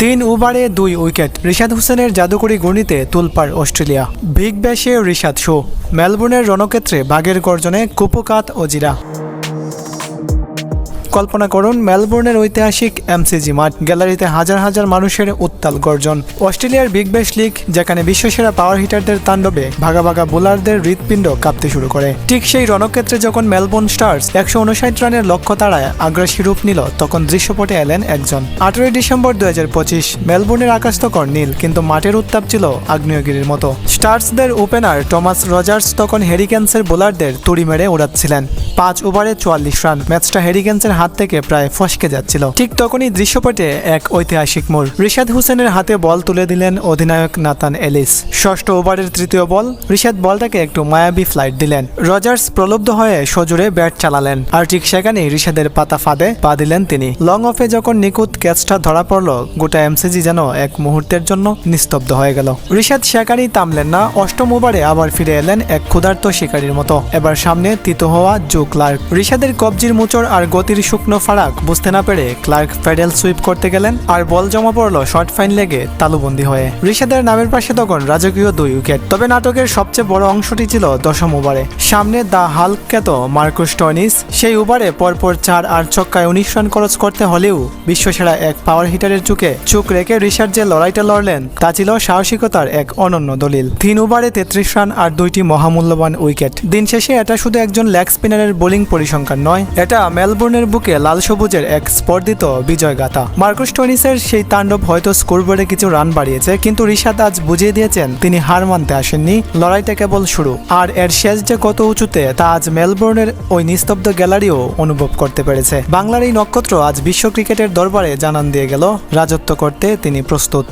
তিন ওভারে দুই উইকেট। রিশাদ হোসেনের জাদুকরি গণিতে তুলপার অস্ট্রেলিয়া। বিগ ব্যাশে রিশাদ শো। মেলবোর্নের রণক্ষেত্রে বাঘের গর্জনে কুপোকাত ও জিরা। কল্পনা করুন, মেলবোর্নের ঐতিহাসিক এমসিজি মাঠ, গ্যালারিতে হাজার হাজার মানুষের উত্তাল গর্জন। অস্ট্রেলিয়ার বিগ ব্যাশ লিগ, যেখানে বিশ্বসেরা পাওয়ার হিটারদের তাণ্ডবে ভাগা ভাগা বোলারদের হৃৎপিণ্ড কাঁপতে শুরু করে। ঠিক সেই রণক্ষেত্রে যখন মেলবোর্ন স্টার্স একশো উনষাট রানের লক্ষ্য তাড়ায় আগ্রাসী রূপ নিল, তখন দৃশ্যপটে এলেন একজন। আঠারোই ডিসেম্বর দুই হাজার পঁচিশ, মেলবোর্নের আকাশ তখন নীল, কিন্তু মাঠের উত্তাপ ছিল আগ্নেয়গিরির মতো। স্টার্সদের ওপেনার টমাস রজার্স তখন হেরিকেন্সের বোলারদের তুড়ি মেরে উড়াচ্ছিলেন পাঁচ ওভারে চুয়াল্লিশ রান। ম্যাচটা হেরিকেন্সের হাত থেকে প্রায় ফসকে যাচ্ছিল। ঠিক তখনই দৃশ্যপটে এক ঐতিহাসিক মোড়। রিশাদ হোসেনের হাতে বল তুলে দিলেন অধিনায়ক নাতান এলিস। ষষ্ঠ ওভারের তৃতীয় বল, রিশাদ বলটাকে একটু মায়াবী ফ্লাইট দিলেন। রজার্স প্রলব্ধ হয়ে সজোরে ব্যাট চালালেন। আর ঠিক সেখানেই রিশাদের পাতা ফাঁদে পা দিলেন তিনি। লং অফে যখন নিকুত ক্যাচটা ধরা পড়ল, গোটা এমসিজি যেন এক মুহূর্তের জন্য নিস্তব্ধ হয়ে গেল। রিশাদ সেখানেই থামলেন না। অষ্টম ওভারে আবার ফিরে এলেন এক ক্ষুধার্ত শিকারীর মতো। এবার সামনে তিত হওয়া ক্লার্ক রিশাদের কবজির মুচড় আর গতির শুকনো ফারাক বুঝতে না পেরে ক্লার্ক ফেডেল সুইপ করতে গেলেন আর বল জমা পড়ল শর্ট ফাইন লেগে তালুবন্দি হয়ে। রিশাদের নামের পাশে তখন রাজকীয় দুই উইকেট। তবে নাটকের সবচেয়ে বড় অংশটি ছিল দশম ওভারে। সামনে দা হাল্ক খ্যাত মার্কুস টনিস, সেই ওভারে পরপর চার আর ছক্কায় উনিশ রান খরচ করতে হলেও বিশ্বসেরা এক পাওয়ার হিটারের চুকে চোখ রেখে রিশাদ যে লড়াইটা লড়লেন, তা ছিল সাহসিকতার এক অনন্য দলিল। তিন ওভারে তেত্রিশ রান আর দুইটি মহামূল্যবান উইকেট। দিন শেষে এটা শুধু একজন লেগ স্পিনারের বোলিং পরিসংখ্যান নয়, এটা মেলবোর্নের বুকে লাল সবুজের এক স্পর্ধিত বিজয় গাথা মার্কুস টনিসের সেই তাণ্ডব হয়তো স্কোরবোর্ডে কিছু রান বাড়িয়েছে, কিন্তু রিশাদ আজ বুঝিয়ে দিয়েছেন তিনি হার মানতে আসেননি, লড়াইটা কেবল শুরু। আর এর শেষ যে কত উঁচুতে, তা আজ মেলবোর্নের ওই নিস্তব্ধ গ্যালারিও অনুভব করতে পেরেছে। বাংলার এই নক্ষত্র আজ বিশ্ব ক্রিকেটের দরবারে জানান দিয়ে গেল, রাজত্ব করতে তিনি প্রস্তুত।